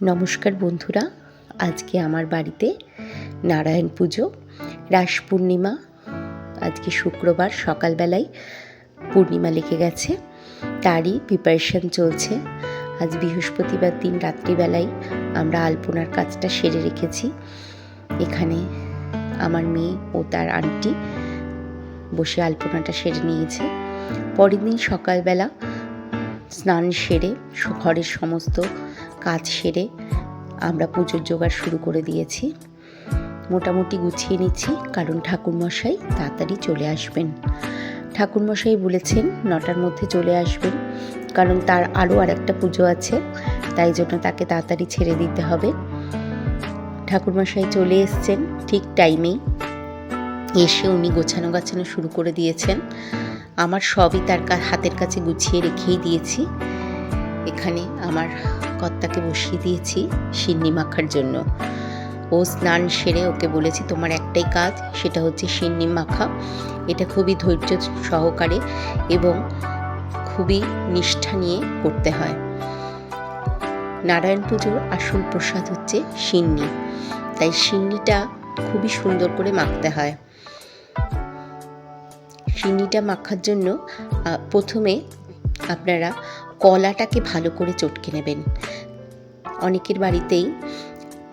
নমস্কার বন্ধুরা, আজকে আমার বাড়িতে নারায়ণ পুজো, রাস পূর্ণিমা, আজকে শুক্রবার সকালবেলায় পূর্ণিমা লেগে গেছে, তারই প্রিপারেশন চলছে। আজ বৃহস্পতিবার দিন, রাত্রিবেলায় আমরা আলপনার কাজটা সেরে রেখেছি। এখানে আমার মেয়ে ও তার আন্টি বসে আলপনাটা সেরে নিয়েছে। পরের দিন সকালবেলা স্নান সেরে ঘরের সমস্ত কাজ সেরে আমরা পুজোর জোগাড় শুরু করে দিয়েছি। মোটামুটি গুছিয়ে নিচ্ছি, কারণ ঠাকুরমশাই তাড়াতাড়ি চলে আসবেন। ঠাকুরমশাই বলেছেন নটার মধ্যে চলে আসবেন, কারণ তার আরও আর একটা পুজো আছে, তাই জন্য তাকে তাড়াতাড়ি ছেড়ে দিতে হবে। ঠাকুরমশাই চলে এসছেন ঠিক টাইমেই। এসে উনি গোছানো গাছানো শুরু করে দিয়েছেন। আমার সবই তার হাতের কাছে গুছিয়ে রেখেই দিয়েছি। এখানে আমার কর্তাকে বসিয়ে দিয়েছি সিন্নি মাখার জন্য। ও স্নান সেরে ওকে বলেছি, তোমার একটাই কাজ, সেটা হচ্ছে সিন্নি মাখা। এটা খুবই ধৈর্য সহকারে এবং খুবই নিষ্ঠা নিয়ে করতে হয়। নারায়ণ পুজোর আসল প্রসাদ হচ্ছে সিন্নি। তাই সিন্নিটা খুবই সুন্দর করে মাখতে হয়। সিন্নিটা মাখার জন্য প্রথমে আপনারা কলাটাকে ভালো করে চটকে নেবেন। অনেকের বাড়িতেই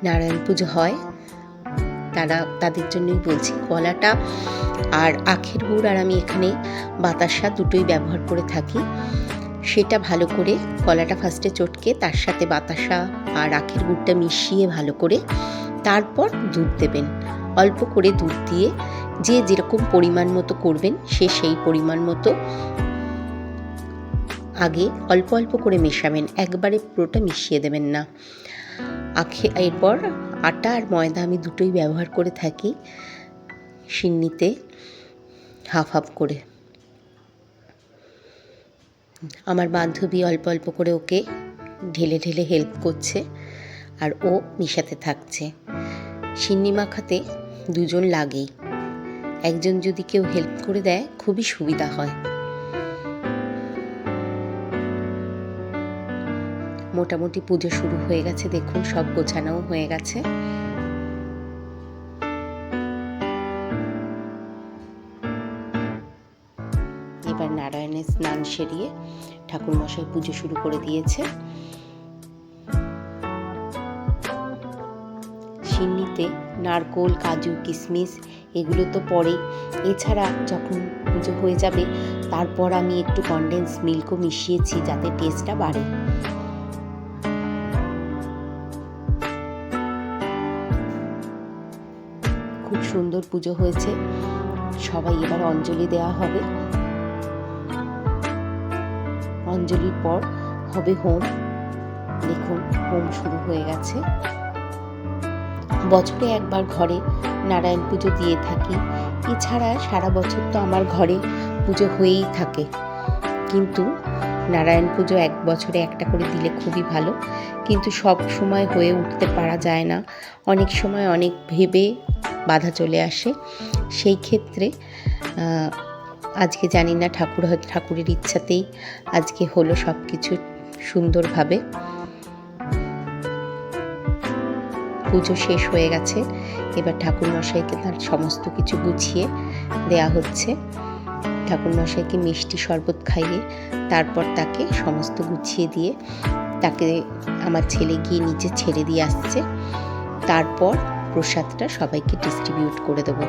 নারায়ণ পুজো হয়। তারা তাদের জন্যই বলছি কলাটা আর আখের গুড় আর আমি এখানে বাতাসা দুটোই ব্যবহার করে থাকি। সেটা ভালো করে কলাটা ফার্স্টে চটকে তার সাথে বাতাসা আর আখের গুড়টা মিশিয়ে ভালো করে তারপর দুধ দেবেন। অল্প করে দুধ দিয়ে যে যেরকম পরিমাণ মতো করবেন সে সেই পরিমাণ মতো আগে অল্প অল্প করে মেশাবেন, একবারে পুরোটা মিশিয়ে দেবেন না। আখে, এরপর আটা আর ময়দা আমি দুটোই ব্যবহার করে থাকি সিন্নিতে হাফ হাফ করে। আমার বান্ধবী অল্প অল্প করে ওকে ঢেলে ঢেলে হেল্প করছে আর ও মিশাতে থাকছে। সিন্নি মাখাতে দুজন লাগেই। একজন যদি কেউ হেল্প করে দেয়, খুবই সুবিধা হয়। মোটামুটি পুজো শুরু হয়ে গেছে, দেখুন সব গোছানোও হয়ে গেছে। এবার নারায়ণের স্নান সেরিয়ে ঠাকুরমশাই পুজো শুরু করে দিয়েছে। সিন্নিতে নারকোল, কাজু কিশমিশ এগুলো তো পরেই এছাড়া যখন পুজো হয়ে যাবে, তারপর আমি একটু কনডেন্স মিল্কও মিশিয়েছি যাতে টেস্টটা বাড়ে। সুন্দর পুজো হয়েছে। সবাই এবার অঞ্জলি দেওয়া হবে। অঞ্জলির পর হবে হোম। দেখুন, হোম শুরু হয়ে গেছে। বছরে একবার ঘরে নারায়ণ পুজো দিয়ে থাকি। এছাড়া সারা বছর তো আমার ঘরে পুজো হয়েই থাকে। কিন্তু নারায়ণ পুজো এক বছরে একটা করে দিলে খুবই ভালো। কিন্তু সব সময় হয়ে উঠতে পারা যায় না। অনেক সময় অনেক ভেবে বাধা চলে আসে। সেই ক্ষেত্রে আজকে জানি না ঠাকুর হয়তো ঠাকুরের ইচ্ছাতেই আজকে হলো সব কিছু সুন্দরভাবে। পুজো শেষ হয়ে গেছে। এবার ঠাকুরমশাইকে তার সমস্ত কিছু গুছিয়ে দেয়া হচ্ছে। ঠাকুরমশাইকে মিষ্টি শরবত খাইয়ে তারপর তাকে সমস্ত গুছিয়ে দিয়ে তাকে আমার ছেলে গিয়ে নিচে ছেড়ে দিয়ে আসছে। তারপর প্রসাদটা সবাইকে ডিস্ট্রিবিউট করে দেবো।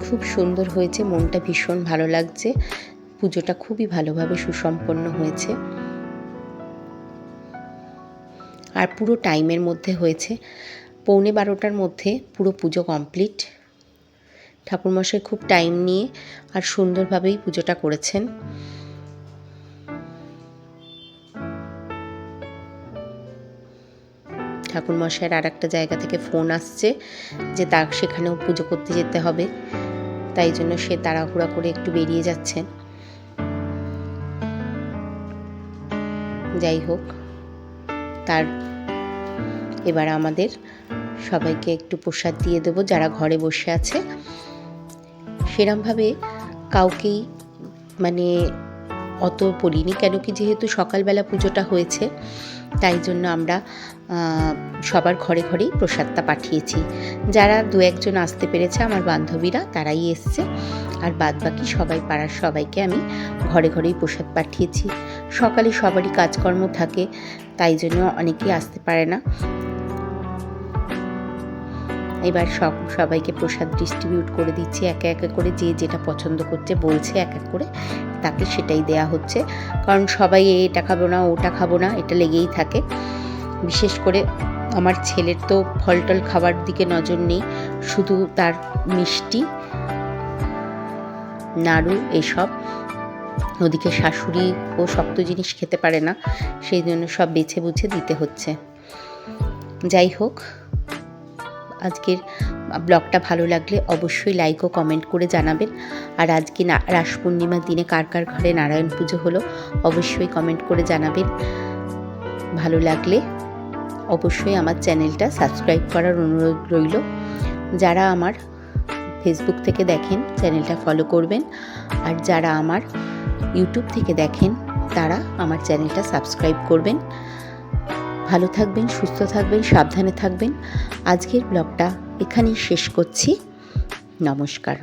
খুব সুন্দর হয়েছে, মনটা ভীষণ ভালো লাগছে। পুজোটা খুবই ভালোভাবে সুসম্পন্ন হয়েছে। আর পুরো টাইমের মধ্যে হয়েছে। পৌনে বারোটার মধ্যে পুরো পুজো কমপ্লিট ঠাকুরমশাই খুব টাইম নিয়ে আর সুন্দরভাবেই পুজোটা করেছেন। ঠাকুরমশাইয়ের আর একটা জায়গা থেকে ফোন আসছে যে তার সেখানেও পুজো করতে যেতে হবে। তাই জন্য সে তাড়াহুড়া করে একটু বেরিয়ে যাচ্ছেন যাই হোক, তার এবার আমাদের সবাইকে একটু প্রসাদ দিয়ে দেবো যারা ঘরে বসে আছে। সেরমভাবে কাউকেই মানে অত পড়িনি, কেন কি যেহেতু সকালবেলা পুজোটা হয়েছে, তাই জন্য আমরা সবার ঘরে ঘরেই প্রসাদটা পাঠিয়েছি। যারা দু একজন আসতে পেরেছে, আমার বান্ধবীরা, তারাই এসছে। আর বাদ বাকি সবাই, পাড়ার সবাইকে আমি ঘরে ঘরেই প্রসাদ পাঠিয়েছি। সকালে সবারই কাজকর্ম থাকে, তাই জন্য অনেকেই আসতে পারে না। এবার সব, সবাইকে প্রসাদ ডিস্ট্রিবিউট করে দিচ্ছি, একে একে করে যে যেটা পছন্দ করছে বলছে এক এক করে, তাকে সেটাই দেয়া হচ্ছে। কারণ সবাই এটা খাব না, ওটা খাব না, এটা লেগেই থাকে। বিশেষ করে আমার ছেলের তো ফল টল খাবার দিকে নজর নেই, শুধু তার মিষ্টি, নাড়ু এসব। ওদিকে শাশুড়ি ও শক্ত জিনিস খেতে পারে না, সেই জন্য সব বেছে বুঝে দিতে হচ্ছে। যাই হোক আজকের ব্লগটা ভালো লাগলে অবশ্যই লাইক ও কমেন্ট করে জানাবেন। আর আজকে না, রাস পূর্ণিমার দিনে কার কার ঘরে নারায়ণ পুজো হলো অবশ্যই কমেন্ট করে জানাবেন। ভালো লাগলে অবশ্যই আমার চ্যানেলটা সাবস্ক্রাইব করার অনুরোধ রইল। যারা আমার ফেসবুক থেকে দেখেন, চ্যানেলটা ফলো করবেন। আর যারা আমার ইউটিউব থেকে দেখেন, তারা আমার চ্যানেলটা সাবস্ক্রাইব করবেন। ভালো থাকবেন সুস্থ থাকবেন সাবধানে থাকবেন। আজকের ব্লগটা এখানেই শেষ করছি। নমস্কার।